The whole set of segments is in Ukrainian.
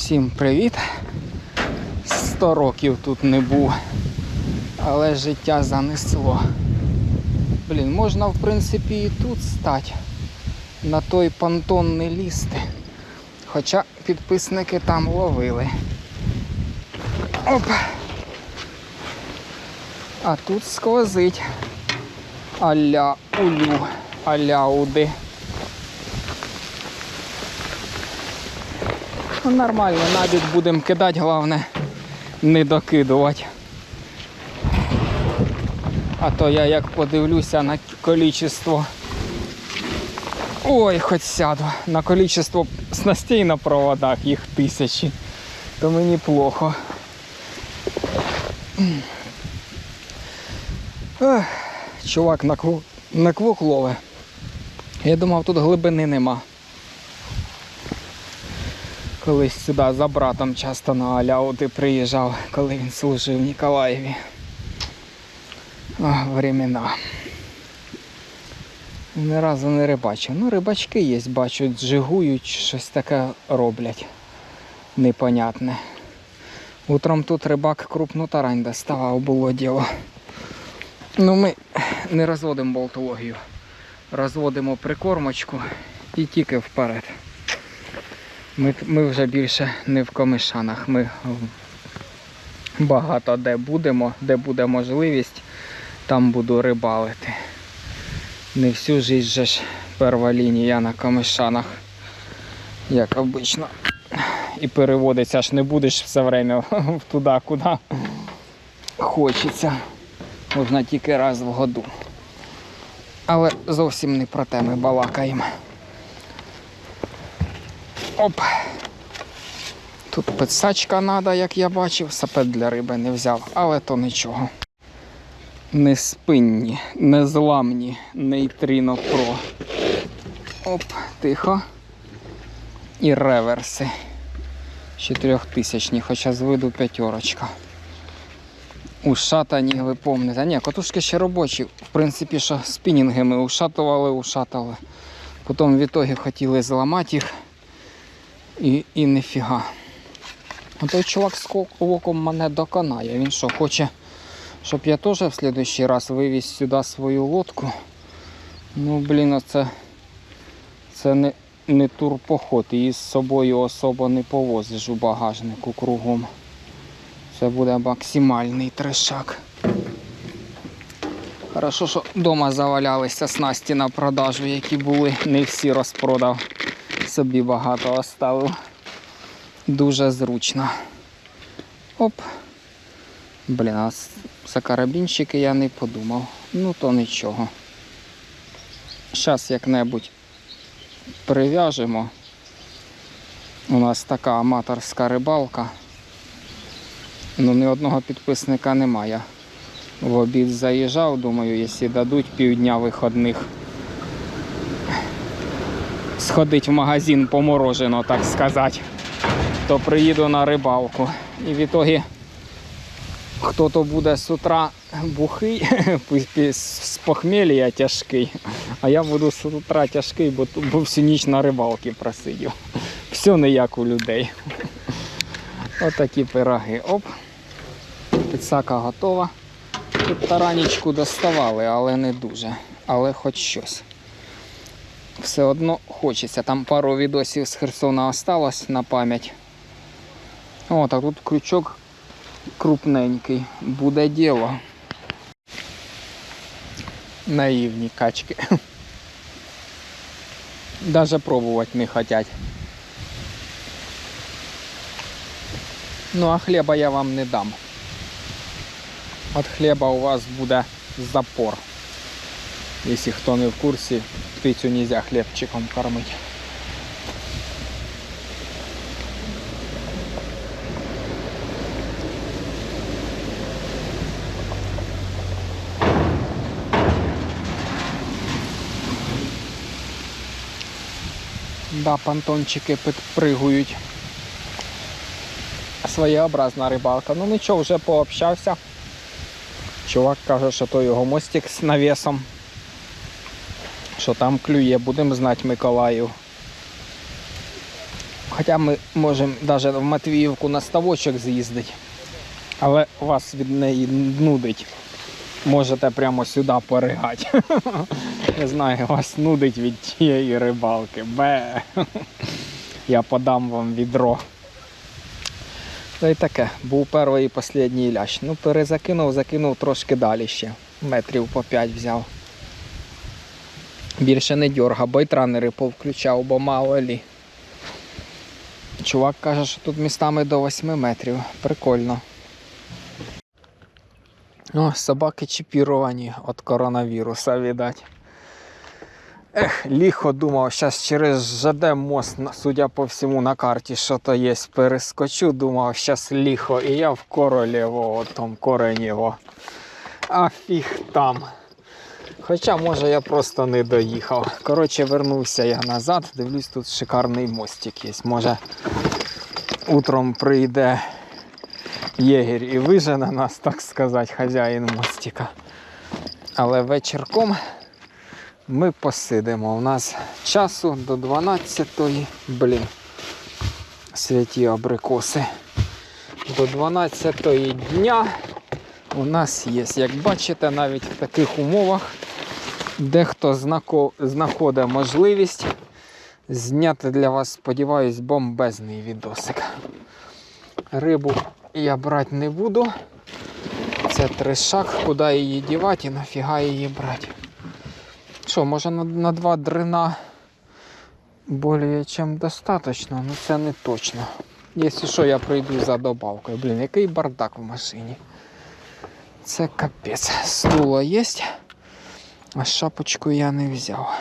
Всім привіт! Сто років тут не був, але життя занесло. Блін, можна в принципі і тут стати, на той понтон не. Хоча підписники там ловили. Оп! А тут сквозить. Аля улю, аляуди. Ну, нормально, набіг будемо кидати, головне не докидувати. А то я як подивлюся на количество. Ой, хоч сяду. На количество снастей на проводах, їх тисячі. То мені плохо. Чувак на квок лове. Я думав, тут глибини нема. Колись сюди за братом часто на Аляути приїжджав, коли він служив в Ніколаєві. Времена. Ні разу не рибачив. Ну, рибачки є, бачу, джигують, щось таке роблять. Непонятне. Утром тут рибак крупну тарань доставав, було діло. Ну, ми не розводимо болтологію. Розводимо прикормочку і тільки вперед. Ми, ми вже більше не в комишанах. Ми багато де будемо, де буде можливість, там буду рибалити. Не всю життя же ж перша лінія на комишанах, як обично. І переводиться ж не будеш все время туди, куди хочеться. Можна тільки раз в году. Але зовсім не про те ми балакаємо. Оп. Тут писачка треба, як я бачив, сапет для риби не взяв, але то нічого. Неспинні, незламні, нейтріно про. Оп, тихо. І реверси. Чотирьохтисячні, хоча з виду п'ятерочка. Ушатані, ви помните. Ні, котушки ще робочі. В принципі, що спінінги ми ушатували, ушатали. Потім в ітогі хотіли зламати їх. І, і ніфіга. А той чувак з оком мене доконає. Він що, хоче, щоб я теж в следующий раз вивіз сюди свою лодку. Ну, блін, оце це не, не турпоход. Її з собою особо не повозиш у багажнику кругом. Це буде максимальний трешак. Хорошо, що вдома завалялися снасті на продажу, які були, не всі розпродав собі багато оставив. Дуже зручно. Оп. Блін, а за карабінчики я не подумав. Ну то нічого. Зараз як-небудь прив'яжемо. У нас така аматорська рибалка. Ну, ні одного підписника немає. В обід заїжджав, думаю, якщо дадуть півдня виходних сходить в магазин по морожено, так сказати, то приїду на рибалку. І в ітогі хто-то буде з утра бухий, з похмелля тяжкий, а я буду з утра тяжкий, бо, бо всю ніч на рибалці просидів. Все не як у людей. Отакі пироги. Оп. Підсака готова. Тут таранічку доставали, але не дуже. Але хоч щось все одно хочеться. Там пару відосів з Херсона осталось на пам'ять. О, так тут крючок крупненький. Буде діло. Наївні качки. Даже пробувати не хотять. Ну а хліба я вам не дам. От хліба у вас буде запор. Якщо хто не в курсі, птицю нельзя хлібчиком кормити. Да, понтончики підпригують. Своєобразна рибалка. Ну нічого, вже пообщався. Чувак каже, що то його мостик з навісом. Що там клює, будемо знати Миколаїв. Хоча ми можемо навіть в Матвіївку на ставочок з'їздити, але вас від неї нудить. Можете прямо сюди поригати. Не знаю, вас нудить від тієї рибалки. Бе. Я подам вам відро. Та й таке, був перший і останній лящ. Ну, перезакинув, закинув трошки далі ще. Метрів по 5 взяв. Більше не дьорга, байтранери повключав, бо мало лі. Чувак каже, що тут містами до 8 метрів. Прикольно. О, собаки чіпіровані від коронавіруса, видать. Ех, ліхо думав, зараз через ЖД мост, судя по всьому, на карті що то є. Перескочу, думав, зараз ліхо, і я в королево, от там коренєво. А фіг там. Хоча, може, я просто не доїхав. Коротше, вернувся я назад, дивлюсь, тут шикарний мостик є. Може, утром прийде єгір і вижене нас, так сказати, хазяїн мостика. Але вечірком ми посидимо. У нас часу до 12-ї. Блін. Святі абрикоси. До 12-ї дня у нас є. Як бачите, навіть в таких умовах дехто знаходить можливість зняти для вас, сподіваюсь, бомбезний відосик. Рибу я брати не буду. Це тришак, куди її дівати і нафіга її брати. Що, може на, на два дрина більше чим достатньо, ну це не точно. Якщо що, я прийду за добавкою. Блін, який бардак в машині. Це капець. Стуло є, а шапочку я не взяв.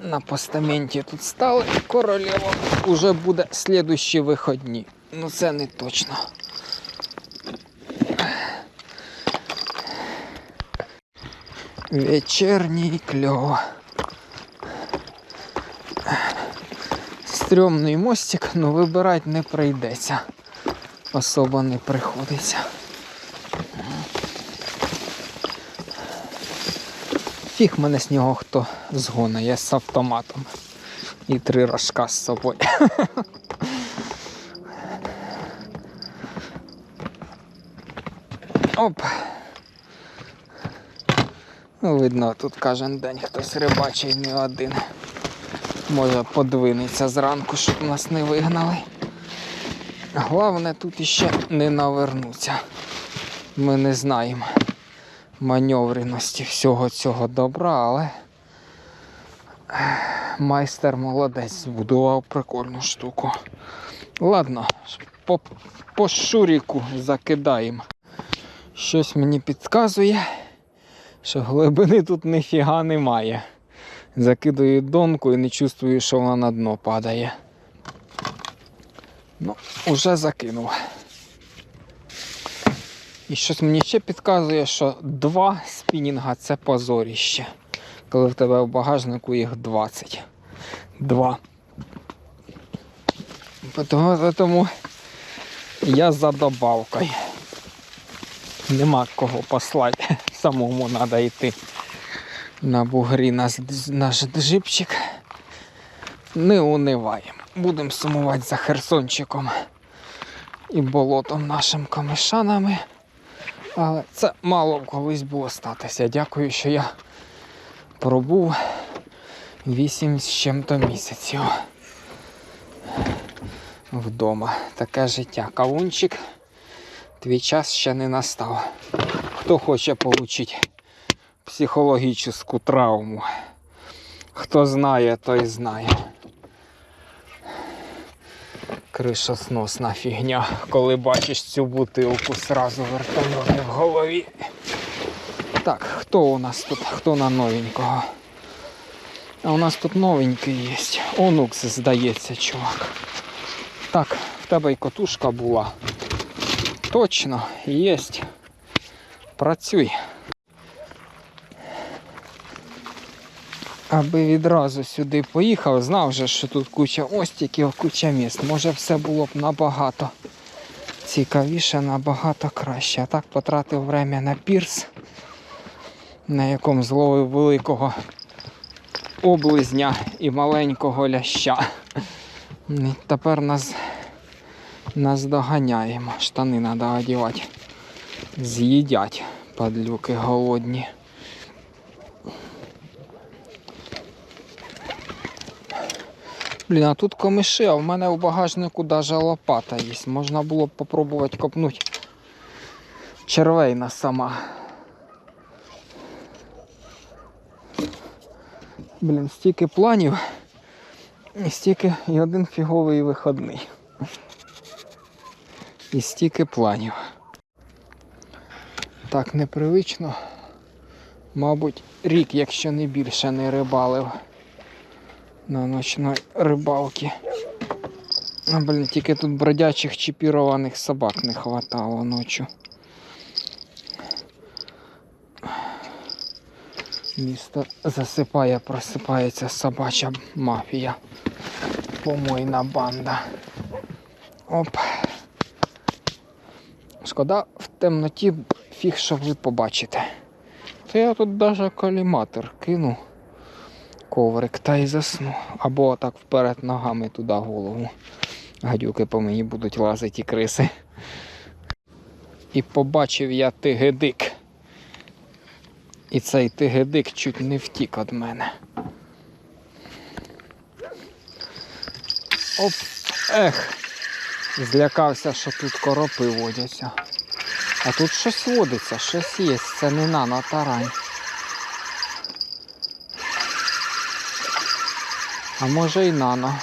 На постаменті тут стали. Королева уже буде слідущі виходні. Ну це не точно. Вечерній кльов. Стрьомний мостик, ну вибирати не прийдеться. Особо не приходиться. Фіг мене з нього хто згоне, я з автоматом. І три рожка з собою. Оп. Ну, видно, тут кожен день хтось рибачий не один. Може подвинеться зранку, щоб нас не вигнали. Головне тут іще не навернуться. Ми не знаємо маневреності всього цього добра, але майстер молодець збудував прикольну штуку. Ладно, по, по шуріку закидаємо. Щось мені підказує, що глибини тут ніфіга немає. Закидаю донку і не чувствую, що вона на дно падає. Ну, уже закинув. І щось мені ще підказує, що два спінінга це позоріще. Коли в тебе в багажнику їх 20. Два. Тому, я за добавкою. Нема кого послати. Самому треба йти на бугрі наш джипчик. Не униваємо. Будемо сумувати за Херсончиком і болотом нашим комишанами. Але це мало колись було статися. Дякую, що я пробув 8 з чим-то місяців вдома. Таке життя. Кавунчик, твій час ще не настав. Хто хоче отримати психологічну травму? Хто знає, той знає. Кришосносна фігня, коли бачиш цю бутилку, сразу вертольоти в голові. Так, хто у нас тут? Хто на новенького? А у нас тут новенький є. Онукс, здається, чувак. Так, в тебе й котушка була. Точно, єсть. Працюй. Аби відразу сюди поїхав, знав же, що тут куча остіків, куча міст. Може все було б набагато цікавіше, набагато краще. А так потратив время на пірс, на якому зловив великого облизня і маленького ляща. І тепер нас, нас доганяємо. Штани треба одягати. З'їдять падлюки голодні. Блін, а тут комиши, а в мене у багажнику даже лопата є. Можна було б попробувати копнути червейна сама. Блін, стільки планів, і стільки і один фіговий виходний. І стільки планів. Так непривично. Мабуть, рік, якщо не більше, не рибалив на ночної рибалки. А, блін, тільки тут бродячих чіпірованих собак не хватало ночі. Місто засипає, просипається собача мафія. Помойна банда. Оп. Шкода, в темноті фіг, що ви побачите. То я тут навіть коліматор кину коврик та й засну. Або так вперед ногами туди голову. Гадюки по мені будуть лазити і криси. І побачив я тигедик. І цей тигедик чуть не втік від мене. Оп, ех, злякався, що тут коропи водяться. А тут щось водиться, щось є, це не нано тарань. А може і нано.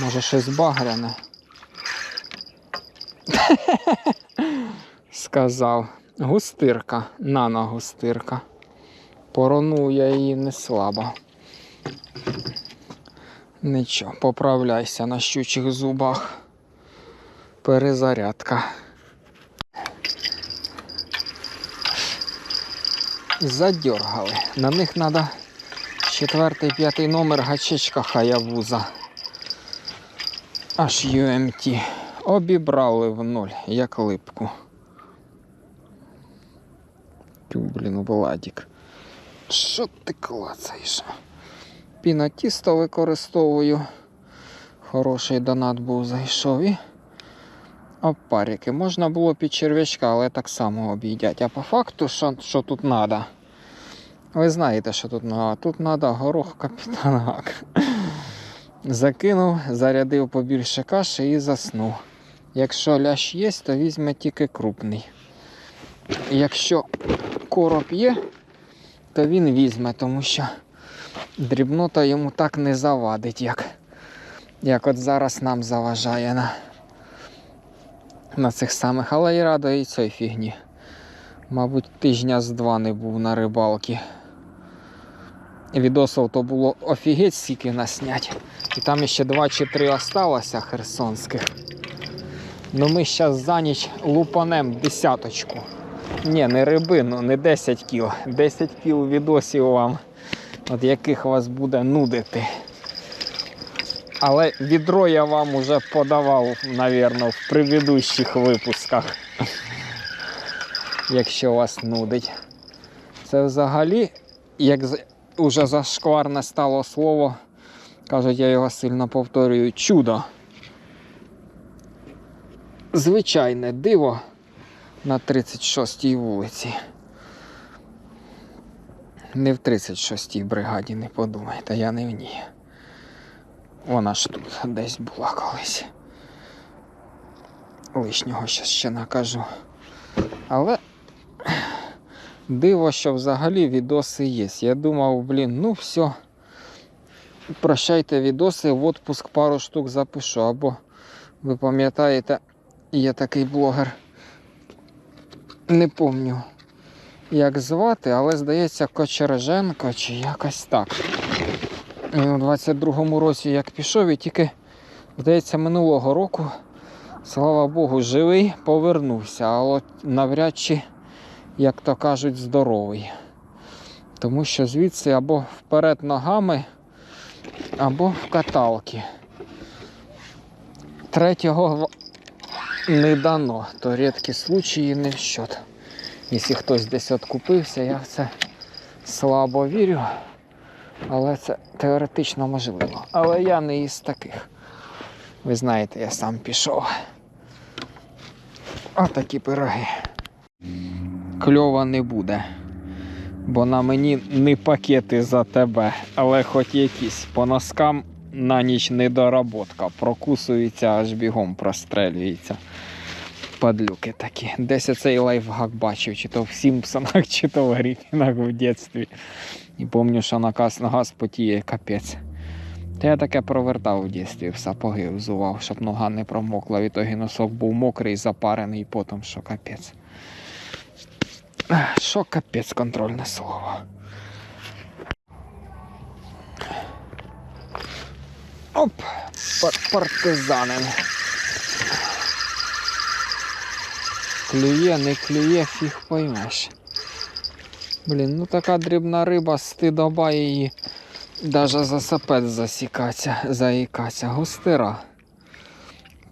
Може щось багряне. Сказав. Густирка, нано-густирка. Порону я її не слабо. Нічого, поправляйся на щучих зубах. Перезарядка. Задергали. На них треба четвертий, п'ятий номер гачечка Хаявуза. Аж UMT. Обібрали в нуль, як липку. Тю, блін, Владік. Що ти клацаєш? Пінотісто використовую. Хороший донат був зайшов і опарики. Можна було під черв'ячка, але так само об'їдять. А по факту, що, що тут треба? Ви знаєте, що тут треба. Тут треба горох капітан Гак. Закинув, зарядив побільше каші і заснув. Якщо лящ є, то візьме тільки крупний. Якщо короб є, то він візьме, тому що дрібнота йому так не завадить, як, як от зараз нам заважає на, на цих самих. Але і радо і цієї фігні. Мабуть, тижня з два не був на рибалці. Відосов то було офігеть скільки наснять. І там ще два чи три осталося херсонських. Ну ми зараз за ніч лупанем десяточку. Ні, не рибину, не 10 кіл. 10 кіл відосів вам, от яких вас буде нудити. Але відро я вам уже подавав, напевно, в предыдущих випусках. Якщо вас нудить. Це взагалі, як уже зашкварне стало слово, кажуть, я його сильно повторюю, чудо. Звичайне диво на 36-й вулиці. Не в 36-й бригаді, не подумайте, я не в ній. Вона ж тут десь була колись. Лишнього щас ще накажу. Але диво, що взагалі відоси є. Я думав, блін, ну все. Прощайте відоси, в отпуск пару штук запишу. Або ви пам'ятаєте, є такий блогер. Не помню, як звати, але здається, Кочерженко чи якось так. Він у 22-му році як пішов і тільки, здається, минулого року, слава Богу, живий, повернувся, але навряд чи, як то кажуть, здоровий. Тому що звідси або вперед ногами, або в каталки. Третього не дано, то рідкі случаї не в счет. Якщо хтось десь откупився, я в це слабо вірю. Але це теоретично можливо. Але я не із таких. Ви знаєте, я сам пішов. Отакі пироги. Кльова не буде. Бо на мені не пакети за тебе, але хоч якісь. По носкам на ніч недоработка. Прокусується, аж бігом прострелюється. Падлюки такі. Десь оцей лайфхак бачив, чи то в Сімпсонах, чи то в Гріфінах в дитинстві. І пам'ятаю, що наказ на газ потіє капець. Та я таке провертав в дитинстві, в сапоги взував, щоб нога не промокла. Відтоді носок був мокрий, запарений потом, що капець. Що капець контрольне слово. Оп! Пар- партизанин. Клює, не клює, фіг поймеш. Блін, ну така дрібна риба, стидоба її. Даже за сапет засікаться, заїкаться. Густира.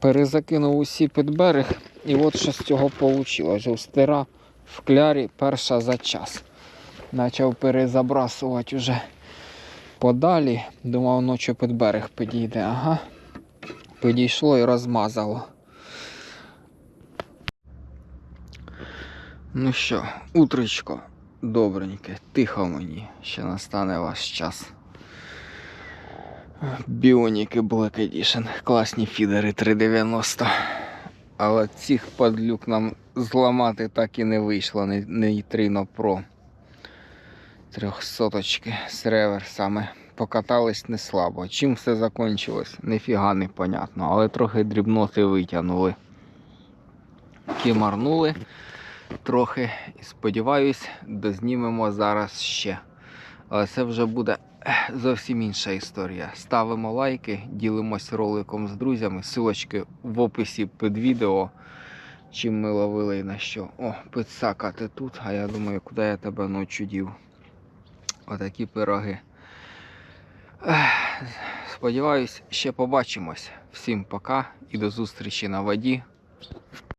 Перезакинув усі під берег, і от що з цього вийшло. Густира в клярі перша за час. Почав перезабрасувати уже подалі. Думав, ночі під берег підійде. Ага. Підійшло і розмазало. Ну що, утречко добреньке, тихо мені, ще настане ваш час. Біоніки Black Edition, класні фідери 390. Але цих падлюк нам зламати так і не вийшло. Не- Нейтрino Pro. Трьохсоточки з реверсами. Покатались не слабо. Чим все закінчилось? Ніфіга не понятно, але трохи дрібноти витягнули. Кимарнули трохи і сподіваюсь, дознімемо зараз ще. Але це вже буде зовсім інша історія. Ставимо лайки, ділимось роликом з друзями. Силочки в описі під відео. Чим ми ловили і на що. О, підсака ти тут, а я думаю, куди я тебе ночі дів. Отакі пироги. Сподіваюсь, ще побачимось. Всім пока і до зустрічі на воді.